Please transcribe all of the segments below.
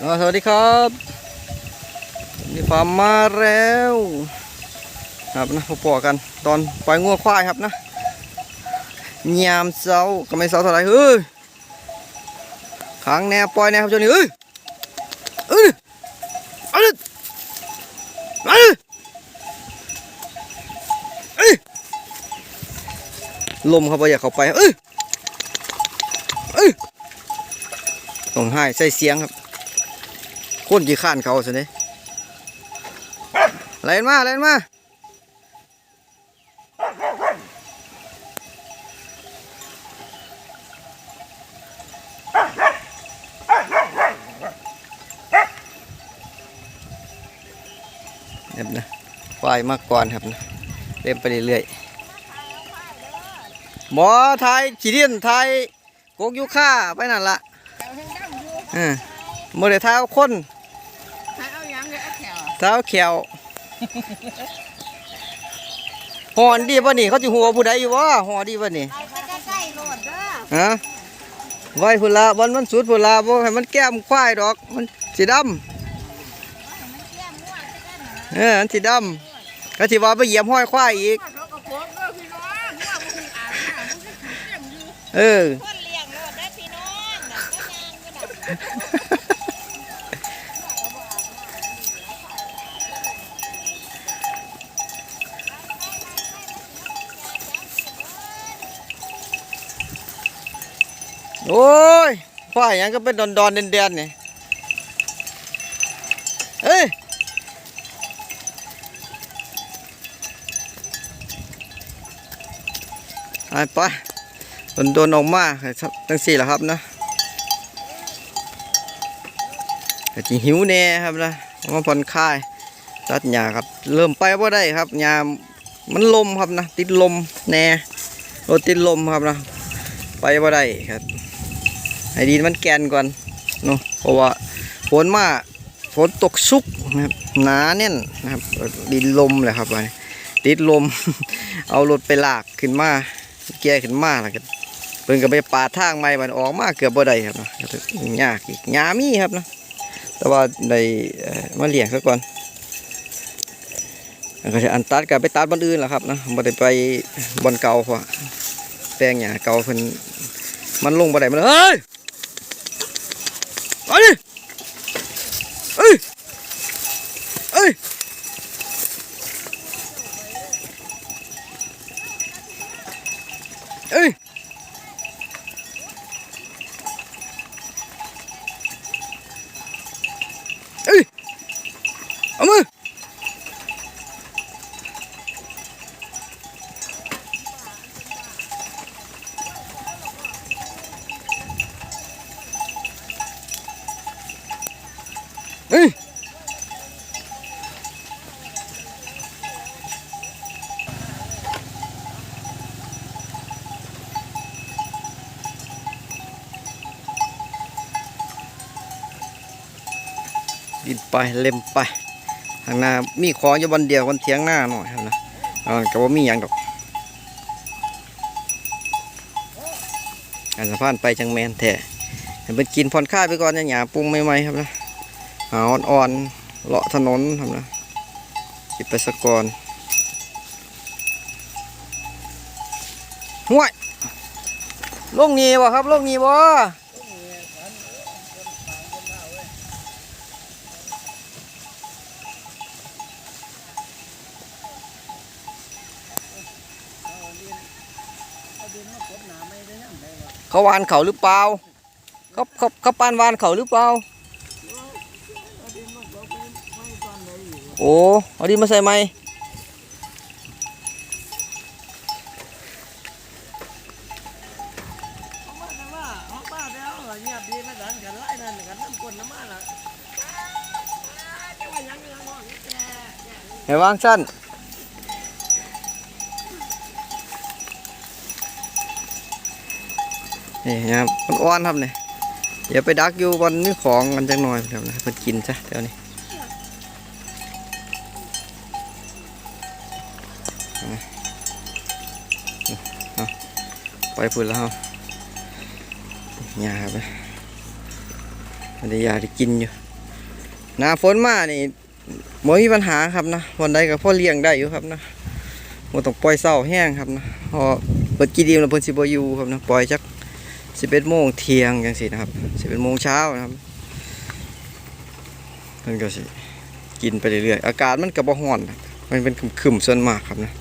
สวัสดีครับนี่ฟาร์มมาแล้วครับนะพบปอกันตอนปล่อยงัวควายครับนะยามเช้าก็ไม่เช้าเท่าไหร่เฮ้ยขังแนวปล่อยแนวครับเจ้านี่เอ้ยเอ้ยเอาดิเอ้ยเอ้ยลมครับว่าอยากเข้าไปเอ้ยเอ้ยต้องให้ใส่เสียงครับ คนจีข้านเขาสินี่เล่นมาเล่นมาเรียบนะควายมากก่อนครับนะเล่นไปเรื่อยๆหมอไทยขีเดียนไทยโกกยูค่าไปนั่นละเจ้าเฮงดำอยู่เออโมเดลเท้าคน ถ้าเอาหยังก็ เอาแขวเท้าเขียวหอนดีป่ะนี่เขาจะหัวผู้ใดอยู่วะหอดีป่ะนี่เอาไปใกล้ๆโลดเด้อฮะไว้พุ่นละบอลมันสุดพุ่นละบ่ให้มันแก้มควายดอก มันสีดมันเกี้ยมงัวจะกันำนะเออมันสีดำก็สิว่าไปเหยียบห้อยควายอีกงัวเขาก็โผล่เด้อพี่น้อ งงัวมันมีอาบน้ำมันก็ขี้เกียจอยู่เออคนเลี้ยงโอพี่น้องน่ะก็ยอยู่น่ะโอ้ยควายยังก็เป็นดอนดอนเด่นๆนี่เอ้ยไปไปโดนโดนออกมาตั้งสี่แล้วครับนะก็จิหิวแน่ครับนะมาผ่อนคลายตัดหญ้าครับ เริ่มไปว่าได้ครับหญ้ามันลมครับนะ ติดลมแน่รถติดลมครับนะ ไปว่าได้ครับ ให้ดินมันแกนก่อนเนาะเพราะว่าฝนมาฝนตกชุกนะครับหนาแน่นนะครับดินลมเลยครับไปติดลม เอารถไปลากขึ้นมาแก่ขึ้นมาแล้วก็เพิ่นก็ไปปาทางใหม่มันออกมาเกือบบ่ได้ครับเนาะยากอีกยามีครับนะแต่ว่าได้มาเลี้ยงซะก่อนก็จะอันตัดก็ไปตัดบอนอื่นแหละครับนะบ่ได้ไปบอนเก่าเพราะแปลงหญ้าเก่าเพิ่นมันลงไปไหนมันเฮ้ยมาดิเอ้ย เอ้ยเอ้ยเอ้ยเอามือเอ้ย ดินไปเล็มไปทางหน้ามีของอยู่วันเดียววันเทียงหน้าหน่อยนะอ่าก็ว่ามีอย่างดอกอันสะพานไปจังแมนแท้ให้เป็นกินผ่อนคลายไปก่อนเนะหยาปรุงใหม่ๆครับนะหาอ่อนๆเลาะถนนครับนะกินไปสะก่อนห่วยลงนี้บ่ครับลงนี้บ่ เขาวานเขาหรือเปล่าเขาเขาเขาปานวานเขาหรือเปล่าโอ้เอาดีมาใส่ไหมเห็นว่างสั้น นี่นะครับมันอ้อนครับเนี่ยอย่าไปดักอยู่บนนี้ของกันจังหน่อยเดี๋ยวนะมันกินซะเดี๋ยวนี้ไปพูดแล้วเอายาไปมันได้ยาที่กินอยู่หน้าฝนมานี่บ่มีปัญหาครับนะวันใดก็พ่อเลี้ยงได้อยู่ครับนะบ่ต้องปล่อยเศร้าแห้งครับนะพอเปิดกีดีมแล้วเพิ่นสิบ่อยู่ครับนะปล่อยจัก 11โมงเที่ยงจังซี่นะครับ11โมงเช้านะครับเพิ่นก็สิกินไปเรื่อยๆอากาศมันก็บ่ร้อนมันเป็นคึมๆส่วนมากครับนะ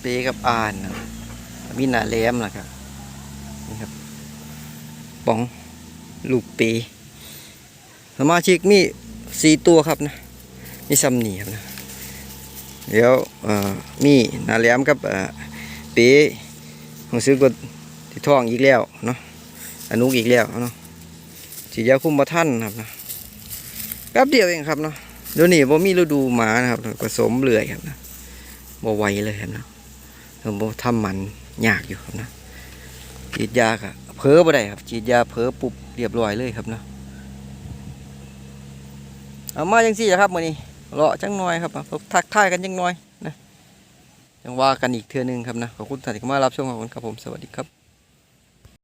เปกับอ่านนะมีหนาแหลมล่ะครับนี่ครับป๋องลูกเปสมาชิกมีสี่ตัวครับนะมีซัมนี่ครับนะ เดี๋ยวมีนาแหลมกับเอ่อเปผมซื้อกดที่ท้องอีกแล้วเนาะอนุกอีกแล้วเนาะฉีดยาคุมมาท่านครับนะแป๊บเดียวเองครับเนาะเดี๋ยวนี้ผมมีฤดูหมานะครับผสมเลื่อยครับนะบ่ไวเลยครับนะผมบ่ทำมันยากอยู่ครับนะฉีดยากะเพ้อบ่ได้ครับฉีดยาเพ้อปุ๊บเรียบร้อยเลยครับนะเอามาจังซี่นะครับมื้อนี้ เลาะจังหน่อยครับทักทายกันจังหน่อยนะยังว่ากันอีกเทื่อนึงครับนะขอบคุณท่านที่มารับชมขอบคุณครับผมสวัสดีครับ